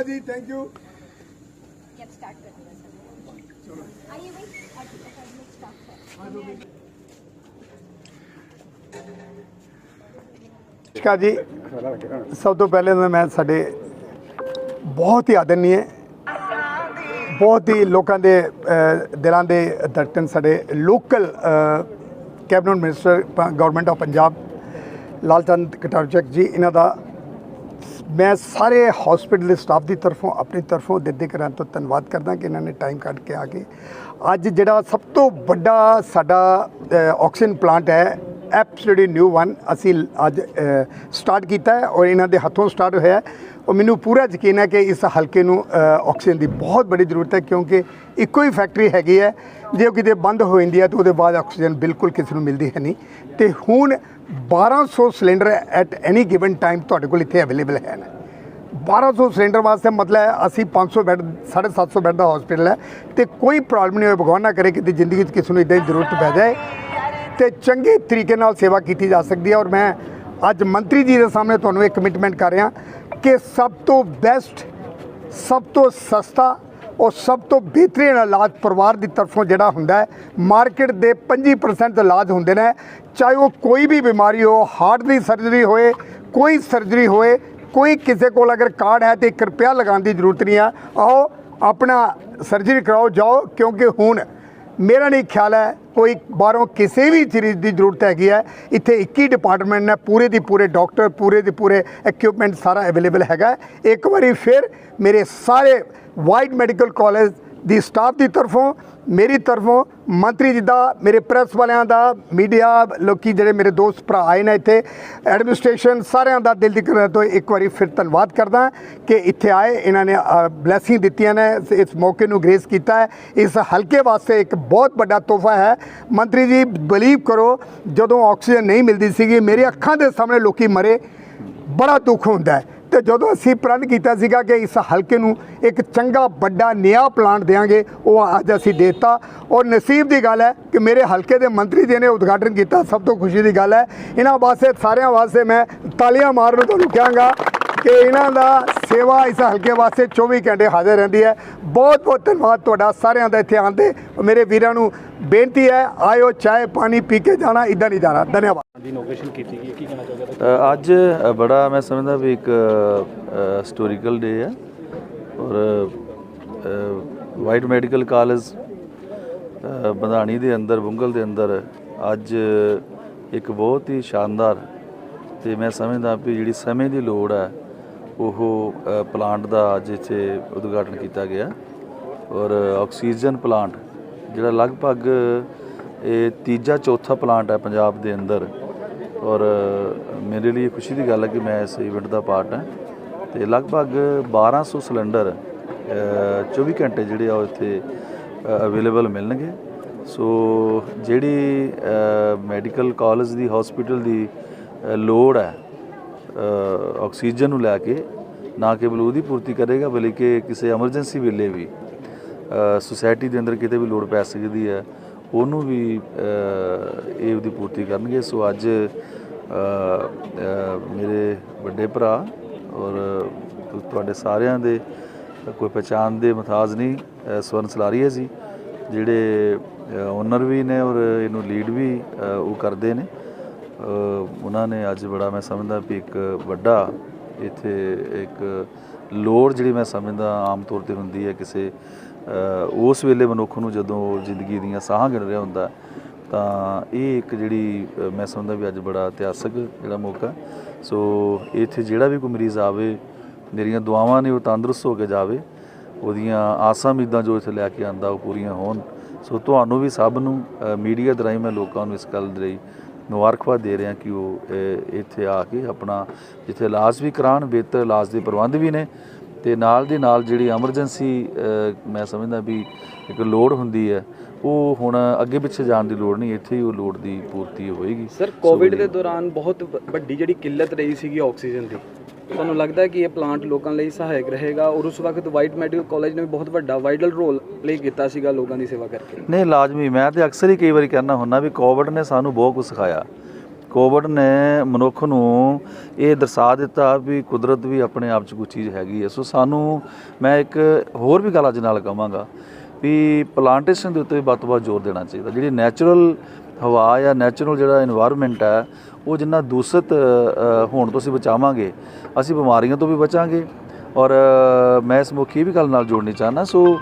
ਧੰਨਵਾਦ ਜੀ thank you get start ਕਰ ਚਲੋ ਆਈਏ ਬਈ ਅੱਜ ਸਟਾਰਟ ਕਰ ਨਮਸਕਾਰ ਜੀ ਸਭ ਤੋਂ ਪਹਿਲੇ ਤਾਂ ਮੈਂ ਸਾਡੇ ਬਹੁਤ ਹੀ ਆਦਰਨੀਏ ਬਹੁਤ ਹੀ ਲੋਕਾਂ ਦੇ ਦਿਲਾਂ ਦੇ ਦਰਤਨ ਸਾਡੇ local cabinet minister government of Punjab Lal Lalchand Kataruchak ji ਇਹਨਾਂ ਦਾ ਮੈਂ ਸਾਰੇ ਹਸਪੀਟਲ ਦੇ ਸਟਾਫ ਦੀ ਤਰਫੋਂ, ਆਪਣੀ ਤਰਫੋਂ ਦਿੱਦੇ ਕਰਾਂ ਤੋਂ ਧੰਨਵਾਦ ਕਰਦਾ ਕਿ ਇਹਨਾਂ ਨੇ ਟਾਈਮ ਕੱਢ ਕੇ ਆ ਕੇ। ਅੱਜ ਜਿਹੜਾ ਸਭ ਤੋਂ ਵੱਡਾ ਸਾਡਾ ਆਕਸੀਜਨ ਪਲਾਂਟ ਹੈ ਐਬਸੋਲੂਟਲੀ ਨਿਊ ਵਨ ਅਸੀਂ ਅੱਜ ਸਟਾਰਟ ਕੀਤਾ ਹੈ ਔਰ ਇਹਨਾਂ ਦੇ ਹੱਥੋਂ ਸਟਾਰਟ ਹੋਇਆ ਔਰ ਮੈਨੂੰ ਪੂਰਾ ਯਕੀਨ ਹੈ ਕਿ ਇਸ ਹਲਕੇ ਨੂੰ ਆਕਸੀਜਨ ਦੀ ਬਹੁਤ ਬੜੀ ਜ਼ਰੂਰਤ ਹੈ ਕਿਉਂਕਿ ਇੱਕੋ ਹੀ ਫੈਕਟਰੀ ਹੈਗੀ ਹੈ। ਜੇ ਉਹ ਕਿਤੇ ਬੰਦ ਹੋ ਜਾਂਦੀ ਹੈ ਤਾਂ ਉਹਦੇ ਬਾਅਦ ਆਕਸੀਜਨ ਬਿਲਕੁਲ ਕਿਸੇ ਨੂੰ ਮਿਲਦੀ ਹੈ ਨਹੀਂ। ਤੇ ਹੁਣ 1200 cylinder at any given time ਤੁਹਾਡੇ ਕੋਲ ਇੱਥੇ ਅਵੇਲੇਬਲ ਹੈ ਨਾ। 1200 ਸਿਲੰਡਰ ਵਾਸਤੇ ਮਤਲਬ ਹੈ ਅਸੀਂ 500 ਬੈੱਡ 750 ਬੈੱਡ ਦਾ ਹਸਪੀਟਲ ਹੈ ਤੇ ਕੋਈ ਪ੍ਰੋਬਲਮ ਨਹੀਂ ਹੋਏ, ਭਗਵਾਨ ਨਾ ਕਰੇ ਕਿ ਜ਼ਿੰਦਗੀ 'ਚ ਕਿਸੇ ਨੂੰ ਇਦਾਂ ਦੀ ਜ਼ਰੂਰਤ ਪੈ ਜਾਏ। ਤੇ ਚੰਗੇ ਤਰੀਕੇ ਨਾਲ ਸੇਵਾ ਕੀਤੀ ਜਾ ਸਕਦੀ ਹੈ ਔਰ ਮੈਂ ਅੱਜ ਮੰਤਰੀ ਜੀ ਦੇ ਸਾਹਮਣੇ ਤੁਹਾਨੂੰ ਇੱਕ ਕਮਿਟਮੈਂਟ ਕਰ ਰਿਹਾ। ਕਿ ਸਭ ਤੋਂ ਬੈਸਟ ਸਭ ਤੋਂ ਸਸਤਾ ਔਰ ਸਭ ਤੋਂ ਬਿਹਤਰੀਨ ਇਲਾਜ ਪਰਿਵਾਰ ਦੀ ਤਰਫੋਂ ਜਿਹੜਾ ਹੁੰਦਾ ਮਾਰਕੀਟ ਦੇ 25% ਇਲਾਜ ਹੁੰਦੇ ਨੇ। ਚਾਹੇ ਉਹ ਕੋਈ ਵੀ ਬਿਮਾਰੀ ਹੋ ਹਾਰਟ ਦੀ ਸਰਜਰੀ ਹੋਏ, ਕੋਈ ਸਰਜਰੀ ਹੋਏ, ਕੋਈ ਕਿਸੇ ਕੋਲ ਅਗਰ ਕਾਰਡ ਹੈ ਤੇ 1 ਰੁਪਿਆ ਲਗਾਉਣ ਦੀ ਜ਼ਰੂਰਤ ਨਹੀਂ ਆ, ਆਓ ਆਪਣਾ ਸਰਜਰੀ ਕਰਾਓ, ਜਾਓ, ਕਿਉਂਕਿ ਹੁਣ ਮੇਰਾ ਨਹੀਂ ਖਿਆਲ ਹੈ ਕੋਈ ਬਾਹਰੋਂ ਕਿਸੇ ਵੀ ਚੀਜ਼ ਦੀ ਜ਼ਰੂਰਤ ਹੈਗੀ ਹੈ। ਇੱਥੇ ਇੱਕ ਹੀ ਡਿਪਾਰਟਮੈਂਟ ਨੇ, ਪੂਰੇ ਦੀ ਪੂਰੇ ਡਾਕਟਰ ਪੂਰੇ ਦੀ ਪੂਰੇ ਇਕਵਿਪਮੈਂਟ ਸਾਰਾ ਅਵੇਲੇਬਲ ਹੈਗਾ। ਇੱਕ ਵਾਰੀ ਫਿਰ ਮੇਰੇ ਸਾਰੇ ਵਾਈਡ ਮੈਡੀਕਲ ਕਾਲਜ ਦੀ ਸਟਾਫ ਦੀ ਤਰਫੋਂ, ਮੇਰੀ ਤਰਫੋਂ ਮੰਤਰੀ ਜੀ ਦਾ, ਮੇਰੇ ਪ੍ਰੈਸ ਵਾਲਿਆਂ ਦਾ, ਮੀਡੀਆ, ਲੋਕੀ ਜਿਹੜੇ ਮੇਰੇ ਦੋਸਤ ਭਰਾ ਆਏ ਨੇ ਇੱਥੇ, ਐਡਮਿਨਿਸਟ੍ਰੇਸ਼ਨ ਸਾਰਿਆਂ ਦਾ ਦਿਲ ਦੀ ਕਰਦਾ ਤੋਂ ਇੱਕ ਵਾਰੀ ਫਿਰ ਧੰਨਵਾਦ ਕਰਦਾ ਕਿ ਇੱਥੇ ਆਏ, ਇਹਨਾਂ ਨੇ ਬਲੇਸਿੰਗ ਦਿੱਤੀਆਂ ਨੇ, ਇਸ- ਇਸ ਮੌਕੇ ਨੂੰ ਗ੍ਰੇਸ ਕੀਤਾ ਹੈ। ਇਸ ਹਲਕੇ ਵਾਸਤੇ ਇੱਕ ਬਹੁਤ ਵੱਡਾ ਤੋਹਫਾ ਹੈ। ਮੰਤਰੀ ਜੀ ਬਲੀਵ ਕਰੋ, ਜਦੋਂ ਆਕਸੀਜਨ ਨਹੀਂ ਮਿਲਦੀ ਸੀਗੀ ਮੇਰੇ ਅੱਖਾਂ ਦੇ ਸਾਹਮਣੇ ਲੋਕੀ ਮਰੇ, ਬੜਾ ਦੁੱਖ ਹੁੰਦਾ ਹੈ। ਤੇ ਜਦੋਂ ਅਸੀਂ ਪ੍ਰਣ ਕੀਤਾ ਸੀਗਾ ਕਿ ਇਸ ਹਲਕੇ ਨੂੰ ਇੱਕ ਚੰਗਾ ਵੱਡਾ ਨਿਆ ਪਲਾਂਟ ਦੇਾਂਗੇ ਉਹ ਅੱਜ ਅਸੀਂ ਦੇਤਾ। ਔਰ ਨਸੀਬ ਦੀ ਗੱਲ ਹੈ ਕਿ ਮੇਰੇ ਹਲਕੇ ਦੇ ਮੰਤਰੀ ਜੀ ਨੇ ਉਦਘਾਟਨ ਕੀਤਾ। ਸਭ ਤੋਂ ਖੁਸ਼ੀ ਦੀ ਗੱਲ ਹੈ। ਇਹਨਾਂ ਵਾਸਤੇ, ਸਾਰਿਆਂ ਵਾਸਤੇ ਮੈਂ ਤਾਲੀਆਂ ਮਾਰਨ ਤੁਹਾਨੂੰ ਕਹਾਂਗਾ ਕਿ ਇਹਨਾਂ ਦਾ ਸੇਵਾ ਇਸ ਹਲਕੇ ਵਾਸਤੇ 24 ਘੰਟੇ ਹਾਜ਼ਰ ਰਹਿੰਦੀ ਹੈ। ਬਹੁਤ ਬਹੁਤ ਧੰਨਵਾਦ ਤੁਹਾਡਾ ਸਾਰਿਆਂ ਦਾ ਇੱਥੇ ਆਂਦੇ ਮੇਰੇ ਵੀਰਾਂ ਨੂੰ ਬੇਨਤੀ ਹੈ ਆਇਓ ਚਾਹ ਪਾਣੀ ਪੀ ਕੇ ਜਾਣਾ ਇਦਾਂ ਨਹੀਂ ਜਾਣਾ। ਧੰਨਵਾਦ। ਦੀ ਕੀਤੀ ਗਈ ਕੀ ਕਹਿਣਾ ਅੱਜ ਬੜਾ ਮੈਂ ਸਮਝਦਾ ਵੀ ਇੱਕ ਹਿਸਟੋਰੀਕਲ ਡੇ ਹੈ। ਔਰ ਵਾਈਟ ਮੈਡੀਕਲ ਕਾਲਜ ਬੰਧਾਣੀ ਦੇ ਅੰਦਰ ਬੁੰਗਲ ਦੇ ਅੰਦਰ ਅੱਜ ਇੱਕ ਬਹੁਤ ਹੀ ਸ਼ਾਨਦਾਰ ਤੇ ਮੈਂ ਸਮਝਦਾ ਵੀ ਜਿਹੜੀ ਸਮੇਂ ਦੀ ਲੋੜ ਹੈ ਉਹ ਪਲਾਂਟ ਦਾ ਅੱਜ ਇੱਥੇ ਉਦਘਾਟਨ ਕੀਤਾ ਗਿਆ। ਔਰ ਆਕਸੀਜਨ ਪਲਾਂਟ ਜਿਹੜਾ ਲਗਭਗ ਇਹ ਤੀਜਾ ਚੌਥਾ ਪਲਾਂਟ ਹੈ ਪੰਜਾਬ ਦੇ ਅੰਦਰ। ਔਰ ਮੇਰੇ ਲਈ ਖੁਸ਼ੀ ਦੀ ਗੱਲ ਹੈ ਕਿ ਮੈਂ ਇਸ ਇਵੈਂਟ ਦਾ ਪਾਰਟ ਹਾਂ। ਤੇ ਲਗਭਗ 1200 ਸਿਲੰਡਰ ਅ, 24 ਘੰਟੇ ਜਿਹੜੇ ਆ ਉਹ ਇੱਥੇ ਅਵੇਲੇਬਲ ਮਿਲਣਗੇ। ਸੋ ਜਿਹੜੀ ਮੈਡੀਕਲ ਕਾਲਜ ਦੀ ਹਸਪੀਟਲ ਦੀ ਲੋੜ ਹੈ ਆਕਸੀਜਨ ਨੂੰ ਲੈ ਕੇ ਨਾ ਕੇਵਲ ਉਹਦੀ ਪੂਰਤੀ ਕਰੇਗਾ ਬਲਕਿ ਕਿਸੇ ਐਮਰਜੈਂਸੀ ਵੇਲੇ ਵੀ ਸੁਸਾਇਟੀ ਦੇ ਅੰਦਰ ਕਿਤੇ ਵੀ ਲੋੜ ਪੈ ਸਕਦੀ ਹੈ ਉਹਨੂੰ ਵੀ ਇਹ ਉਹਦੀ ਪੂਰਤੀ ਕਰਨਗੇ। ਸੋ ਅੱਜ ਮੇਰੇ ਵੱਡੇ ਭਰਾ ਔਰ ਤੁਹਾਡੇ ਸਾਰਿਆਂ ਦੇ ਕੋਈ ਪਛਾਣ ਦੇ ਮਤਾਜ ਨਹੀਂ ਅ, ਸਵਰਨ ਸਲਾਰੀਆ ਜੀ ਜਿਹੜੇ ਓਨਰ ਵੀ ਨੇ ਔਰ ਇਹਨੂੰ ਲੀਡ ਵੀ ਉਹ ਕਰਦੇ ਨੇ। ਉਹਨਾਂ ਨੇ ਅੱਜ ਬੜਾ ਮੈਂ ਸਮਝਦਾ ਵੀ ਇੱਕ ਵੱਡਾ ਇੱਥੇ ਇੱਕ ਲੋੜ ਜਿਹੜੀ ਮੈਂ ਸਮਝਦਾ ਆਮ ਤੌਰ ਤੇ ਹੁੰਦੀ ਹੈ ਕਿਸੇ ਉਸ ਵੇਲੇ ਮਨੁੱਖ ਨੂੰ ਜਦੋਂ ਜ਼ਿੰਦਗੀ ਦੀਆਂ ਸਾਹਾਂ ਗਿਣ ਰਿਹਾ ਹੁੰਦਾ, ਤਾਂ ਇਹ ਇੱਕ ਜਿਹੜੀ ਮੈਂ ਸਮਝਦਾ ਵੀ ਅੱਜ ਬੜਾ ਇਤਿਹਾਸਕ ਜਿਹੜਾ ਮੌਕਾ ਸੋ ਇੱਥੇ ਜਿਹੜਾ ਵੀ ਕੋਈ ਮਰੀਜ਼ ਆਵੇ, ਮੇਰੀਆਂ ਦੁਆਵਾਂ ਨੇ ਉਹ ਤੰਦਰੁਸਤ ਹੋ ਕੇ ਜਾਵੇ, ਉਹਦੀਆਂ ਆਸਾਂ ਉਮੀਦਾਂ ਜੋ ਇੱਥੇ ਲੈ ਕੇ ਆਂਦਾ ਉਹ ਪੂਰੀਆਂ ਹੋਣ। ਸੋ ਤੁਹਾਨੂੰ ਵੀ ਸਭ ਨੂੰ ਮੀਡੀਆ ਦੇ ਰਾਹੀਂ ਮੈਂ ਲੋਕਾਂ ਨੂੰ ਇਸ ਗੱਲ ਦੇ ਲਈ ਮੁਬਾਰਕਬਾਦ ਦੇ ਰਿਹਾ ਕਿ ਉਹ ਇੱਥੇ ਆ ਕੇ ਆਪਣਾ ਜਿੱਥੇ ਇਲਾਜ ਵੀ ਕਰਾਉਣ ਬਿਹਤਰ ਇਲਾਜ ਦੇ ਪ੍ਰਬੰਧ ਵੀ ਨੇ ਤੇ ਨਾਲ ਦੀ ਨਾਲ ਜਿਹੜੀ ਐਮਰਜੈਂਸੀ ਮੈਂ ਸਮਝਦਾ ਵੀ ਇੱਕ ਲੋੜ ਹੁੰਦੀ ਹੈ ਉਹ ਹੁਣ ਅੱਗੇ ਪਿੱਛੇ ਜਾਣ ਦੀ ਲੋੜ ਨਹੀਂ ਇੱਥੇ ਹੀ ਉਹ ਲੋੜ ਦੀ ਪੂਰਤੀ ਹੋਏਗੀ। ਸਰ ਕੋਵਿਡ ਦੇ ਦੌਰਾਨ ਬਹੁਤ ਵੱਡੀ ਜਿਹੜੀ ਕਿੱਲਤ ਰਹੀ ਸੀਗੀ ਆਕਸੀਜਨ ਦੀ। ਤੁਹਾਨੂੰ ਲੱਗਦਾ ਕਿ ਇਹ ਪਲਾਂਟ ਲੋਕਾਂ ਲਈ ਸਹਾਇਕ ਰਹੇਗਾ ਔਰ ਉਸ ਵਕਤ ਵਾਈਟ ਮੈਡੀਕਲ ਕਾਲਜ ਨੇ ਵੀ ਬਹੁਤ ਵੱਡਾ ਵਾਈਟਲ ਰੋਲ ਪਲੇ ਕੀਤਾ ਸੀਗਾ ਲੋਕਾਂ ਦੀ ਸੇਵਾ ਕਰਕੇ। ਨਹੀਂ, ਲਾਜ਼ਮੀ, ਮੈਂ ਤੇ ਅਕਸਰ ਹੀ ਕਈ ਵਾਰੀ ਕਹਿਣਾ ਹੁੰਦਾ ਵੀ ਕੋਵਿਡ ਨੇ ਸਾਨੂੰ ਬਹੁਤ ਕੁਝ ਸਿਖਾਇਆ। ਕੋਵਿਡ ਨੇ ਮਨੁੱਖ ਨੂੰ ਇਹ ਦਰਸਾ ਦਿੱਤਾ ਵੀ ਕੁਦਰਤ ਵੀ ਆਪਣੇ ਆਪ 'ਚ ਕੋਈ ਚੀਜ਼ ਹੈਗੀ ਹੈ। ਸੋ ਸਾਨੂੰ, ਮੈਂ ਇੱਕ ਹੋਰ ਵੀ ਗੱਲ ਅੱਜ ਨਾਲ ਕਹਾਂਗਾ ਵੀ ਪਲਾਂਟੇਸ਼ਨ ਦੇ ਉੱਤੇ ਵੀ ਵੱਧ ਤੋਂ ਵੱਧ ਜ਼ੋਰ ਦੇਣਾ ਚਾਹੀਦਾ। ਜਿਹੜੀ ਨੈਚੁਰਲ ਹਵਾ ਜਾਂ ਨੈਚੁਰਲ ਜਿਹੜਾ এনवायरमेंट ਹੈ, ਉਹ ਜਿੰਨਾ ਦੂਸ਼ਿਤ ਹੋਣ ਤੋਂ ਅਸੀਂ ਬਚਾਵਾਂਗੇ, ਅਸੀਂ ਬਿਮਾਰੀਆਂ ਤੋਂ ਵੀ ਬਚਾਂਗੇ। ਔਰ ਮੈਂ ਇਸ ਮੁਖੀ ਵੀ ਗੱਲ ਨਾਲ ਜੋੜਨੀ ਚਾਹਨਾ ਸੋ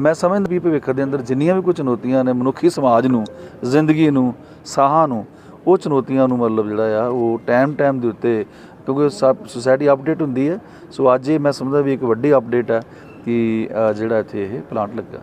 ਮੈਂ ਸਮਝਦਾ ਵੀ ਭਵਿੱਖ ਦੇ ਅੰਦਰ ਜਿੰਨੀਆਂ ਵੀ ਕੁਝ ਚੁਣੌਤੀਆਂ ਨੇ, ਮਨੁੱਖੀ ਸਮਾਜ ਨੂੰ, ਜ਼ਿੰਦਗੀ ਨੂੰ, ਸਾਹਾਂ ਨੂੰ, ਉਹ ਚੁਣੌਤੀਆਂ ਨੂੰ ਮਤਲਬ ਜਿਹੜਾ ਆ, ਉਹ ਟਾਈਮ ਟਾਈਮ ਦੇ ਉੱਤੇ, ਕਿਉਂਕਿ ਸੋਸਾਇਟੀ ਅਪਡੇਟ ਹੁੰਦੀ ਹੈ। ਸੋ ਅੱਜ ਇਹ ਮੈਂ ਸਮਝਦਾ ਵੀ ਇੱਕ ਵੱਡੀ ਅਪਡੇਟ ਹੈ ਕਿ ਜਿਹੜਾ ਇੱਥੇ ਇਹ ਪਲਾਂਟ ਲੱਗਾ।